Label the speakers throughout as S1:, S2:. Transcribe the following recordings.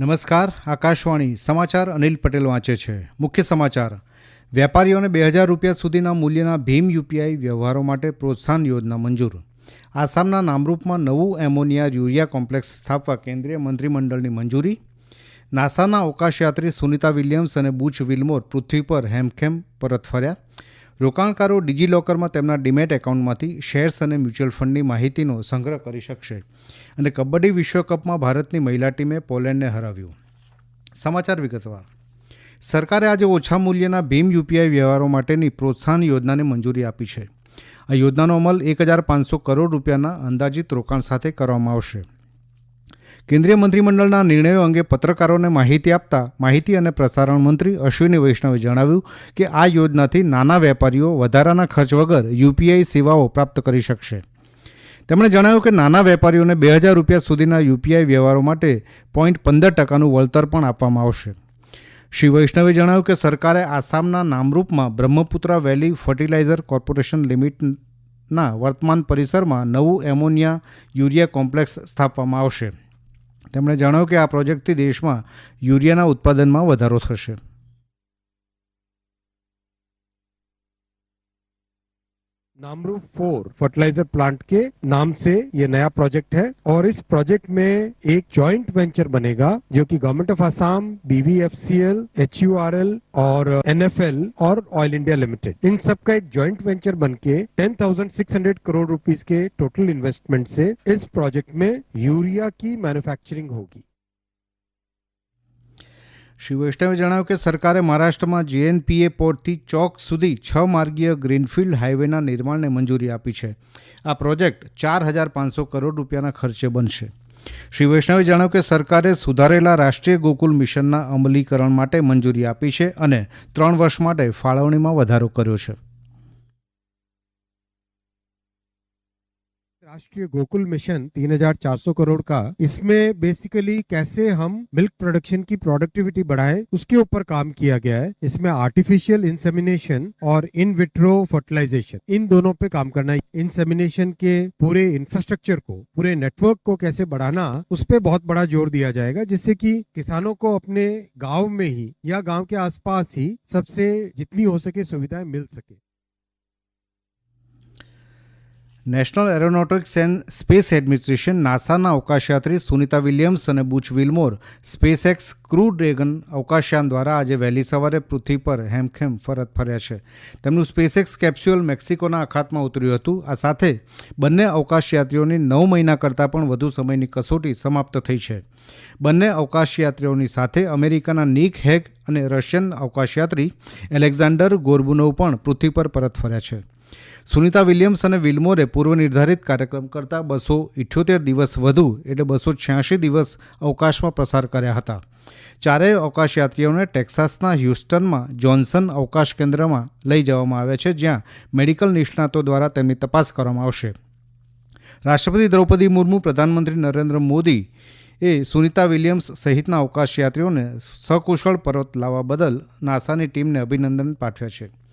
S1: નમસ્કાર, આકાશવાણી સમાચાર અનિલ પટેલ વાંચે છે. મુખ્ય સમાચાર. વેપારીઓને બે હજાર રૂપિયા સુધીના મૂલ્યના ભીમ યુપીઆઈ વ્યવહારો માટે પ્રોત્સાહન યોજના મંજૂર. આસામના નામરૂપમાં નવું એમોનિયા યુરિયા કોમ્પ્લેક્સ સ્થાપવા કેન્દ્રીય મંત્રીમંડળની મંજૂરી. નાસાના અવકાશયાત્રી સુનિતા વિલિયમ્સ અને બુચ વિલ્મોર પૃથ્વી પર હેમખેમ પરત ફર્યા. રોકાણકારો ડિજિલોકરમાં તેમના ડીમેટ એકાઉન્ટમાંથી શેર્સ અને મ્યુચ્યુઅલ ફંડની માહિતીનો સંગ્રહ કરી શકશે. અને કબડ્ડી વિશ્વકપમાં ભારતની મહિલા ટીમે પોલેન્ડને હરાવ્યું. સમાચાર વિગતવાર. સરકારે આજે ઓછા મૂલ્યના ભીમ યુપીઆઈ વ્યવહારો માટેની પ્રોત્સાહન યોજનાને મંજૂરી આપી છે. આ યોજનાનો અમલ એક હજાર પાંચસો કરોડ રૂપિયાના અંદાજિત રોકાણ સાથે કરવામાં આવશે. કેન્દ્રીય મંત્રીમંડળના નિર્ણયો અંગે પત્રકારોને માહિતી આપતા માહિતી અને પ્રસારણ મંત્રી અશ્વિની વૈષ્ણવે જણાવ્યું કે આ યોજનાથી નાના વેપારીઓ વધારાના ખર્ચ વગર યુપીઆઈ સેવાઓ પ્રાપ્ત કરી શકશે. તેમણે જણાવ્યું કે નાના વેપારીઓને બે હજાર રૂપિયા સુધીના યુપીઆઈ વ્યવહારો માટે પોઈન્ટ પંદર ટકાનું વળતર પણ આપવામાં આવશે. શ્રી વૈષ્ણવે જણાવ્યું કે સરકારે આસામના નામરૂપમાં બ્રહ્મપુત્રા વેલી ફર્ટિલાઇઝર કોર્પોરેશન લિમિટેડના વર્તમાન પરિસરમાં નવું એમોનિયા યુરિયા કોમ્પ્લેક્સ સ્થાપવામાં આવશે. તેમણે જણાવ્યું કે આ પ્રોજેક્ટથી દેશમાં યુરિયાના ઉત્પાદનમાં વધારો થશે.
S2: नामरूप फोर फर्टिलाइज़र प्लांट के नाम से ये नया प्रोजेक्ट है और इस प्रोजेक्ट में एक जॉइंट वेंचर बनेगा जो कि government of Assam BVFCL HURL और एनएफएल और ऑयल इंडिया लिमिटेड इन सब का एक जॉइंट वेंचर बनके 10,600 करोड़ रुपीस के टोटल इन्वेस्टमेंट से इस प्रोजेक्ट में यूरिया की मैन्युफैक्चरिंग होगी।
S1: શ્રી વૈષ્ણવે જણાવ્યું કે સરકારે મહારાષ્ટ્રમાં જીએનપીએ પોર્ટથી ચોક સુધી છ માર્ગીય ગ્રીનફિલ્ડ હાઈવેના નિર્માણને મંજૂરી આપી છે. આ પ્રોજેક્ટ ચાર હજાર પાંચસો કરોડ રૂપિયાના ખર્ચે બનશે. શ્રી વૈષ્ણવે જણાવ્યું કે સરકારે સુધારેલા રાષ્ટ્રીય ગોકુલ મિશનના અમલીકરણ માટે મંજૂરી આપી છે અને ત્રણ વર્ષ માટે ફાળવણીમાં વધારો કર્યો છે.
S2: राष्ट्रीय गोकुल मिशन 3,400 करोड़ का इसमें बेसिकली कैसे हम मिल्क प्रोडक्शन की प्रोडक्टिविटी बढ़ाएँ उसके ऊपर काम किया गया है। इसमें आर्टिफिशियल इंसेमिनेशन और इन विट्रो फर्टिलाइजेशन इन दोनों पे काम करना है। इंसेमिनेशन के पूरे इंफ्रास्ट्रक्चर को पूरे नेटवर्क को कैसे बढ़ाना उस पर बहुत बड़ा ज़ोर दिया जाएगा जिससे कि किसानों को अपने गाँव में ही या गाँव के आसपास ही सबसे जितनी हो सके सुविधाएँ मिल सके।
S1: National aeronautics and space administration નાસાના અવકાશયાત્રી સુનિતા વિલિયમ્સ અને બુચ વિલમોર સ્પેસએક્સ ક્રૂ ડ્રેગન અવકાશયાન દ્વારા આજે વહેલી સવારે પૃથ્વી પર હેમખેમ ફરત ફર્યા છે. તેમનું સ્પેસએક્સ કેપ્સ્યુલ મેક્સિકોના અખાતમાં ઉતર્યું હતું. આ સાથે બંને અવકાશયાત્રીઓની નવ મહિના કરતાં પણ વધુ સમયની કસોટી સમાપ્ત થઈ છે. બંને અવકાશયાત્રીઓની સાથે અમેરિકાના નિક હેગ અને રશિયન અવકાશયાત્રી એલેક્ઝાન્ડર ગોર્બુનોવ પણ પૃથ્વી પર પરત ફર્યા છે. સુનિતા વિલિયમ્સ અને વિલ્મોરે પૂર્વ નિર્ધારિત કાર્યક્રમ કરતાં બસો ઇઠ્યોતેર દિવસ વધુ એટલે બસો છ્યાસી દિવસ અવકાશમાં પ્રસાર કર્યા હતા. ચારેય અવકાશયાત્રીઓને ટેક્સાસના હ્યુસ્ટનમાં જોન્સન અવકાશ કેન્દ્રમાં લઈ જવામાં આવ્યા છે, જ્યાં મેડિકલ નિષ્ણાતો દ્વારા તેમની તપાસ કરવામાં આવશે. રાષ્ટ્રપતિ દ્રૌપદી મુર્મુ, પ્રધાનમંત્રી નરેન્દ્ર મોદી એ સુનિતા વિલિયમ્સ સહિતના અવકાશયાત્રીઓને સકુશળ પરત લાવવા બદલ નાસાની ટીમને અભિનંદન પાઠવ્યા છે.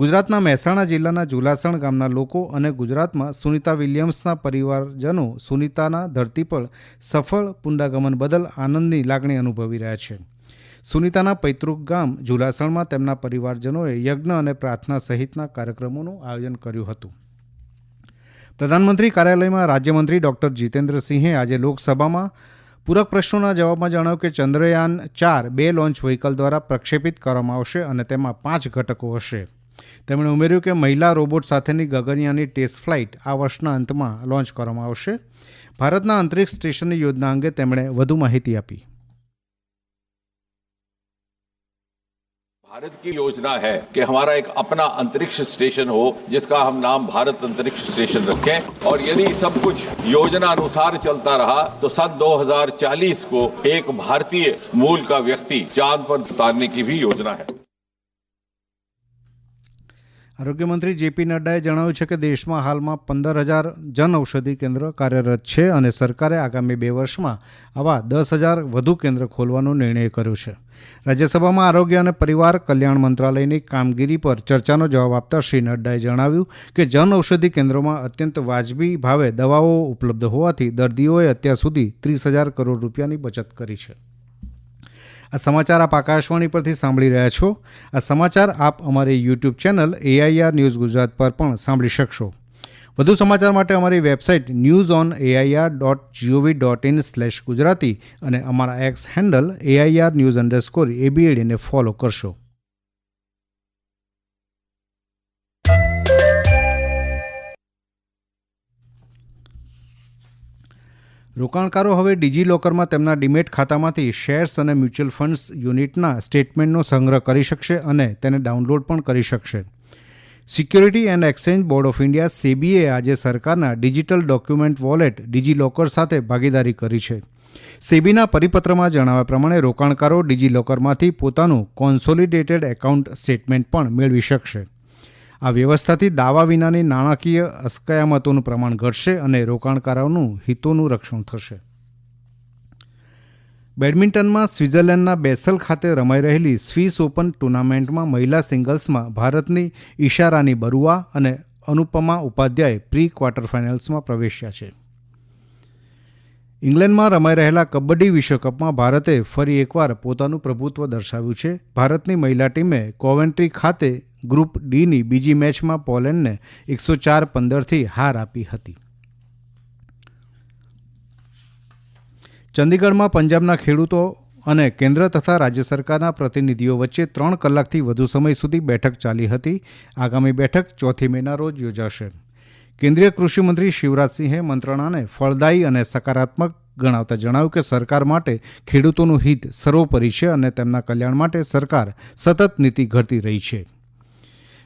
S1: ગુજરાતના મહેસાણા જિલ્લાના જુલાસણ ગામના લોકો અને ગુજરાતમાં સુનિતા વિલિયમ્સના પરિવારજનો સુનિતાના ધરતી પર સફળ પુનરાગમન બદલ આનંદની લાગણી અનુભવી રહ્યા છે. સુનિતાના પૈતૃક ગામ જુલાસણમાં તેમના પરિવારજનોએ યજ્ઞ અને પ્રાર્થના સહિતના કાર્યક્રમોનું આયોજન કર્યું હતું. પ્રધાનમંત્રી કાર્યાલયમાં રાજ્યમંત્રી ડૉક્ટર જીતેન્દ્રસિંહે આજે લોકસભામાં પૂરક પ્રશ્નોના જવાબમાં જણાવ્યું કે ચંદ્રયાન ચાર બે લોન્ચ વ્હીકલ દ્વારા પ્રક્ષેપિત કરવામાં આવશે અને તેમાં પાંચ ઘટકો હશે. તેમણે ઉમેર્યું કે મહિલા રોબોટ સાથેની ગગનયાનની ટેસ્ટ ફ્લાઇટ આ વર્ષના અંતમાં લોન્ચ કરવામાં આવશે ભારતના અંતરિક્ષ સ્ટેશનની યોજના અંગે તેમણે વધુ માહિતી આપી
S3: भारत की योजना है कि हमारा एक अपना अंतरिक्ष स्टेशन हो जिसका हम नाम भारत अंतरिक्ष स्टेशन रखें और यदि सब कुछ योजना अनुसार चलता रहा तो सन 2040 को एक भारतीय मूल का व्यक्ति चांद पर उतारने की भी योजना है
S1: આરોગ્યમંત્રી જેપી નડ્ડાએ જણાવ્યું છે કે દેશમાં હાલમાં પંદર હજાર જન ઔષધિ કેન્દ્ર કાર્યરત છે અને સરકારે આગામી બે વર્ષમાં આવા દસ હજાર વધુ કેન્દ્ર ખોલવાનો નિર્ણય કર્યો છે. રાજ્યસભામાં આરોગ્ય અને પરિવાર કલ્યાણ મંત્રાલયની કામગીરી પર ચર્ચાનો જવાબ આપતા શ્રી નડ્ડાએ જણાવ્યું કે જન ઔષધિ કેન્દ્રોમાં અત્યંત વાજબી ભાવે દવાઓ ઉપલબ્ધ હોવાથી દર્દીઓએ અત્યાર સુધી ત્રીસ હજાર કરોડ રૂપિયાની બચત કરી છે. આ સમાચાર આપ આકાશવાણી પરથી સાંભળી રહ્યા છો. આ સમાચાર આપ અમારી YouTube channel AIR news Gujarat પર પણ સાંભળી શકશો. વધુ સમાચાર માટે અમારી website news on AIR dot gov dot in slash Gujarati અને અમારા X handle AIR news underscore એબીએડીને follow કરશો. રોકાણકારો હવે ડિજિલોકરમાં તેમના ડીમેટ ખાતામાંથી શેર્સ અને મ્યુચ્યુઅલ ફંડ્સ યુનિટના સ્ટેટમેન્ટનો સંગ્રહ કરી શકશે અને તેને ડાઉનલોડ પણ કરી શકશે. Security and exchange board of India સેબીએ આજે સરકારના ડિજિટલ ડોક્યુમેન્ટ વોલેટ ડિજિલોકર સાથે ભાગીદારી કરી છે. સેબીના પરિપત્રમાં જણાવ્યા પ્રમાણે રોકાણકારો ડિજિલોકરમાંથી પોતાનું કોન્સોલિડેટેડ એકાઉન્ટ સ્ટેટમેન્ટ પણ મેળવી શકશે. આ વ્યવસ્થાથી દાવા વિનાની નાણાકીય અસ્કયામતોનું પ્રમાણ ઘટશે અને રોકાણકારોનું હિતોનું રક્ષણ થશે. બેડમિન્ટનમાં સ્વિટ્ઝરલેન્ડના બેસલ ખાતે રમાઈ રહેલી સ્વિસ ઓપન ટુર્નામેન્ટમાં મહિલા સિંગલ્સમાં ભારતની ઈશારાની બરુઆ અને અનુપમા ઉપાધ્યાય પ્રી ક્વાર્ટર ફાઇનલ્સમાં પ્રવેશ્યા છે. ઇંગ્લેન્ડમાં રમાઈ રહેલા કબડ્ડી વિશ્વકપમાં ભારતે ફરી એકવાર પોતાનું પ્રભુત્વ દર્શાવ્યું છે. ભારતની મહિલા ટીમે કોવેન્ટ્રી ખાતે ગ્રુપ ડીની બીજી મેચમાં પોલેન્ડને એકસો ચાર પંદરથી હાર આપી હતી. ચંદીગઢમાં પંજાબના ખેડૂતો અને કેન્દ્ર તથા રાજ્ય સરકારના પ્રતિનિધિઓ વચ્ચે ત્રણ કલાકથી વધુ સમય સુધી બેઠક ચાલી હતી. આગામી બેઠક ચોથી મેના રોજ યોજાશે. કેન્દ્રીય કૃષિમંત્રી શિવરાજસિંહે મંત્રણાને ફળદાયી અને સકારાત્મક ગણાવતા જણાવ્યું કે સરકાર માટે ખેડૂતોનું હિત સર્વોપરી છે અને તેમના કલ્યાણ માટે સરકાર સતત નીતિ ઘડતી રહી છે.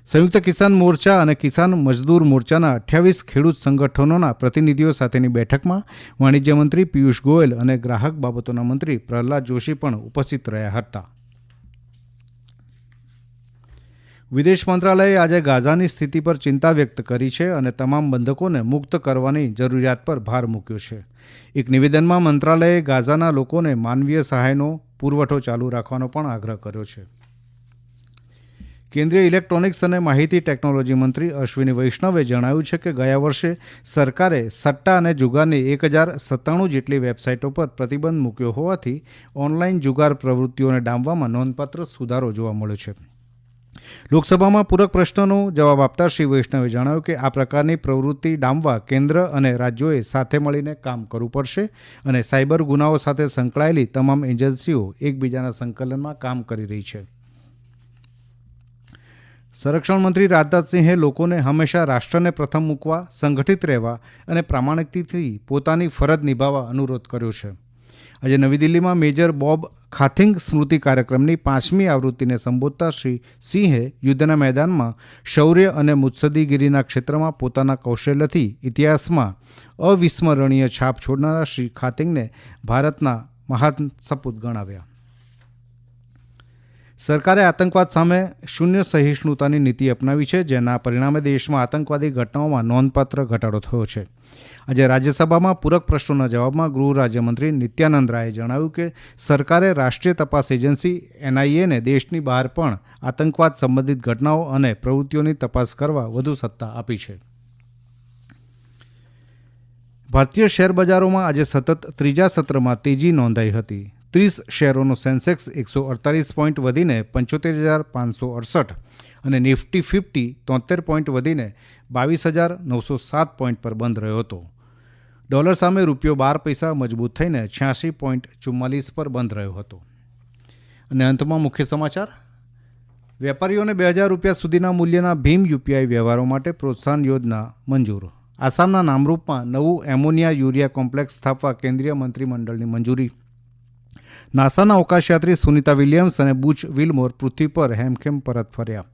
S1: સંયુક્ત કિસાન મોરચા અને કિસાન મજદૂર મોરચાના અઠ્યાવીસ ખેડૂત સંગઠનોના પ્રતિનિધિઓ સાથેની બેઠકમાં વાણિજ્ય મંત્રી પિયુષ ગોયલ અને ગ્રાહક બાબતોના મંત્રી પ્રહલાદ જોશી પણ ઉપસ્થિત રહ્યા હતા. વિદેશ મંત્રાલયે આજે ગાઝાની સ્થિતિ પર ચિંતા વ્યક્ત કરી છે અને તમામ બંધકોને મુક્ત કરવાની જરૂરિયાત પર ભાર મૂક્યો છે. એક નિવેદનમાં મંત્રાલયે ગાઝાના લોકોને માનવીય સહાયનો પુરવઠો ચાલુ રાખવાનો પણ આગ્રહ કર્યો છે. કેન્દ્રીય ઇલેક્ટ્રોનિક્સ અને માહિતી ટેકનોલોજી મંત્રી અશ્વિની વૈષ્ણવે જણાવ્યું છે કે ગયા વર્ષે સરકારે સટ્ટા અને જુગારની એક હજાર સત્તાણું જેટલી વેબસાઇટો પર પ્રતિબંધ મૂક્યો હોવાથી ઓનલાઈન જુગાર પ્રવૃત્તિઓને ડામવામાં નોંધપાત્ર સુધારો જોવા મળ્યો છે. લોકસભામાં પૂરક પ્રશ્નનો જવાબ આપતા શ્રી વૈષ્ણવે જણાવ્યું કે આ પ્રકારની પ્રવૃત્તિ ડામવા કેન્દ્ર અને રાજ્યોએ સાથે મળીને કામ કરવું પડશે અને સાયબર ગુનાઓ સાથે સંકળાયેલી તમામ એજન્સીઓ એકબીજાના સંકલનમાં કામ કરી રહી છે. સંરક્ષણ મંત્રી રાજનાથસિંહે લોકોને હંમેશા રાષ્ટ્રને પ્રથમ મૂકવા, સંગઠિત રહેવા અને પ્રામાણિકતાથી પોતાની ફરજ નિભાવવા અનુરોધ કર્યો છે. આજે નવી દિલ્હીમાં મેજર બોબ ખાથિંગ સ્મૃતિ કાર્યક્રમની પાંચમી આવૃત્તિને સંબોધતા શ્રી સિંહે યુદ્ધના મેદાનમાં શૌર્ય અને મુત્સદીગીરીના ક્ષેત્રમાં પોતાના કૌશલ્યથી ઇતિહાસમાં અવિસ્મરણીય છાપ છોડનારા શ્રી ખાતિંગને ભારતના મહાન સપૂત ગણાવ્યા. સરકારે આતંકવાદ સામે શૂન્ય સહિષ્ણુતાની નીતિ અપનાવી છે, જેના પરિણામે દેશમાં આતંકવાદી ઘટનાઓમાં નોંધપાત્ર ઘટાડો થયો છે. આજે રાજ્યસભામાં પૂરક પ્રશ્નોના જવાબમાં ગૃહ રાજ્યમંત્રી નિત્યાનંદ રાયે જણાવ્યું કે સરકારે રાષ્ટ્રીય તપાસ એજન્સી એનઆઈએને દેશની બહાર પણ આતંકવાદ સંબંધિત ઘટનાઓ અને પ્રવૃત્તિઓની તપાસ કરવા વધુ સત્તા આપી છે. ભારતીય શેર બજારોમાં આજે સતત ત્રીજા સત્રમાં તેજી નોંધાઈ હતી. ત્રીસ શેરોનો સેન્સેક્સ એકસો અડતાલીસ પોઈન્ટ વધીને પંચોતેર હજાર પાંચસો અડસઠ અને નિફ્ટી ફિફ્ટી તોતેર પોઈન્ટ વધીને બાવીસ હજાર નવસો સાત પોઈન્ટ પર બંધ રહ્યો હતો. ડોલર સામે રૂપિયો બાર પૈસા મજબૂત થઈને છ્યાસી પોઈન્ટ ચુમ્માલીસ પર બંધ રહ્યો હતો. અને અંતમાં મુખ્ય સમાચાર. વેપારીઓને બે હજાર રૂપિયા સુધીના મૂલ્યના ભીમ યુપીઆઈ વ્યવહારો માટે પ્રોત્સાહન યોજના મંજૂર. આસામના નામરૂપમાં નવું એમોનિયા યુરિયા કોમ્પ્લેક્સ સ્થાપવા કેન્દ્રીય મંત્રીમંડળની મંજૂરી. નાસાના અવકાશયાત્રી સુનિતા વિલિયમ્સ અને બુચ વિલમોર પૃથ્વી પર હેમખેમ પરત ફર્યા.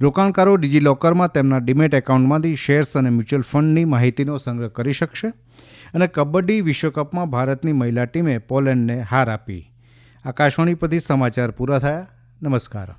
S1: રોકાણકારો ડિજિલોકરમાં તેમના ડીમેટ એકાઉન્ટમાંથી શેર્સ અને મ્યુચ્યુઅલ ફંડની માહિતીનો સંગ્રહ કરી શકશે અને કબડ્ડી વિશ્વકપમાં ભારતની મહિલા ટીમે પોલેન્ડને હાર આપી. આકાશવાણી પરથી સમાચાર પૂરા થયા. નમસ્કાર.